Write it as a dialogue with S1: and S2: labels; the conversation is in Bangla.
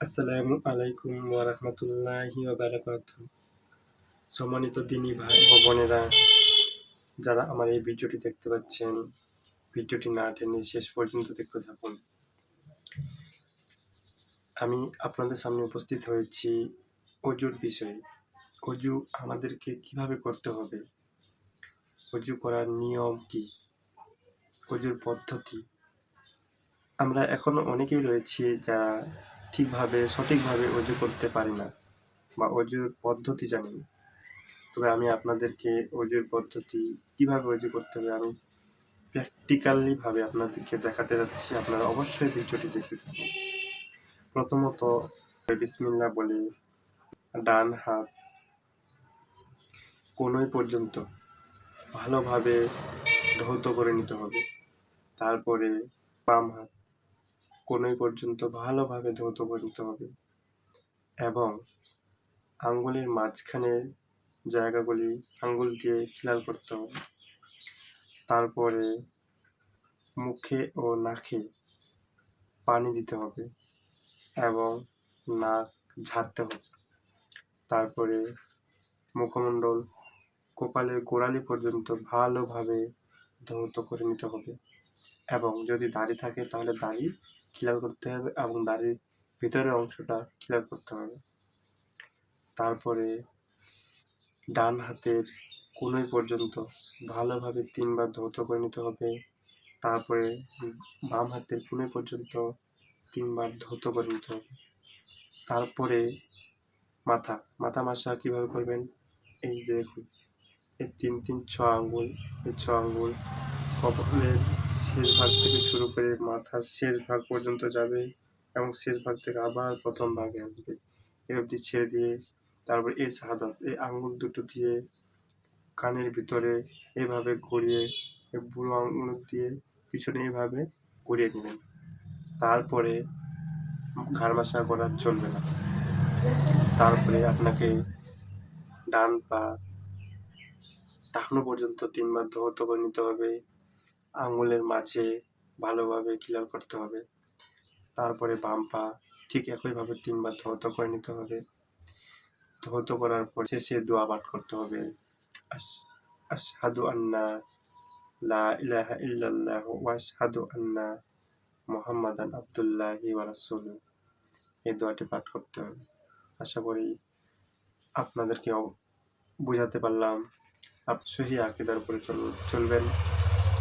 S1: আসসালামু আলাইকুম ওয়া রাহমাতুল্লাহি ওয়া বারাকাতুহু। সম্মানিত দিনী ভাই ও বোনেরা, যারা আমার এই ভিডিওটি দেখতে পাচ্ছেন, ভিডিওটি না টেনে শেষ পর্যন্ত দেখতে থাকুন। আমি আপনাদের সামনে উপস্থিত হয়েছি অজুর বিষয়ে। অজু আমাদেরকে কীভাবে করতে হবে? অজু করার নিয়ম কি? অজুর পদ্ধতি? আমরা এখনও অনেকেই রয়েছি যারা ঠিকভাবে, সঠিকভাবে অজু করতে পারি না বা অজুর পদ্ধতি জানি না। তবে আমি আপনাদেরকে অজুর পদ্ধতি কীভাবে অজু করতে হবে আমি প্র্যাকটিক্যালি ভাবে আপনাদেরকে দেখাতে যাচ্ছি। আপনারা অবশ্যই ভিডিওটি দেখতে থাকুন। প্রথমত বিসমিল্লা বলে ডান হাত কোনোই পর্যন্ত ভালোভাবে ধৌত করে নিতে হবে। তারপরে বাম হাত কোনোই পর্যন্ত ভালোভাবে ধৌত করে নিতে হবে। এবং আঙ্গুলের মাঝখানের জায়গাগুলি আঙ্গুল দিয়ে ক্লিয়ার করতে হবে। তারপরে মুখে ও নাকে পানি দিতে হবে এবং নাক ঝাড়তে হবে। তারপরে মুখমণ্ডল কপালের গোড়ালি পর্যন্ত ভালোভাবে ধৌত করে নিতে হবে। এবং যদি দাড়ি থাকে তাহলে দাড়ি ক্লিয়ার করতে হবে এবং দাড়ির ভিতরের অংশটা ক্লিয়ার করতে হবে। তারপরে ডান হাতের কোনোই পর্যন্ত ভালোভাবে তিনবার ধৌত করে নিতে হবে। তারপরে বাম হাতের কোনোই পর্যন্ত তিনবার ধৌত করে নিতে হবে। তারপরে মাথা মাথা মাসা কীভাবে করবেন? এই যে দেখুন, এই তিন তিন, ছ আঙ্গুল, এই ছ আঙ্গুল কপালের শেষ ভাগ থেকে শুরু করে মাথার শেষ ভাগ পর্যন্ত যাবে এবং শেষ ভাগ থেকে আবার প্রথম ভাগে আসবে। এ অবধি ছেড়ে দিয়ে তারপর এই সাদাত এই আঙুল দুটো দিয়ে কানের ভিতরে এভাবে ঘুরিয়ে বুড়ো আঙুল দিয়ে পিছনে এভাবে ঘুরিয়ে নেবেন তারপরে ঘাড় মাসা করা চলবে না। তারপরে আপনাকে ডান পা টাকনো পর্যন্ত তিনবার ধৌত করে নিতে হবে। আঙ্গুলের মাঝে ভালোভাবে ক্লিয়ার করতে হবে। তারপরে বাম পা ঠিক একইভাবে তিনবার ধৌত করে নিতে হবে। ধৌত করার পর শেষে দোয়া পাঠ করতে হবে। আশহাদু আন্না লা ইলাহা ইল্লাল্লাহ ওয়া আশহাদু আন্না মুহাম্মাদান আবদুল্লাহি ওয়া রাসূলুহু। এই দোয়াটি পাঠ করতে হবে। আশা করি আপনাদেরকে বুঝাতে পারলাম। আপ, সহি আকিদার উপরে চলবেন।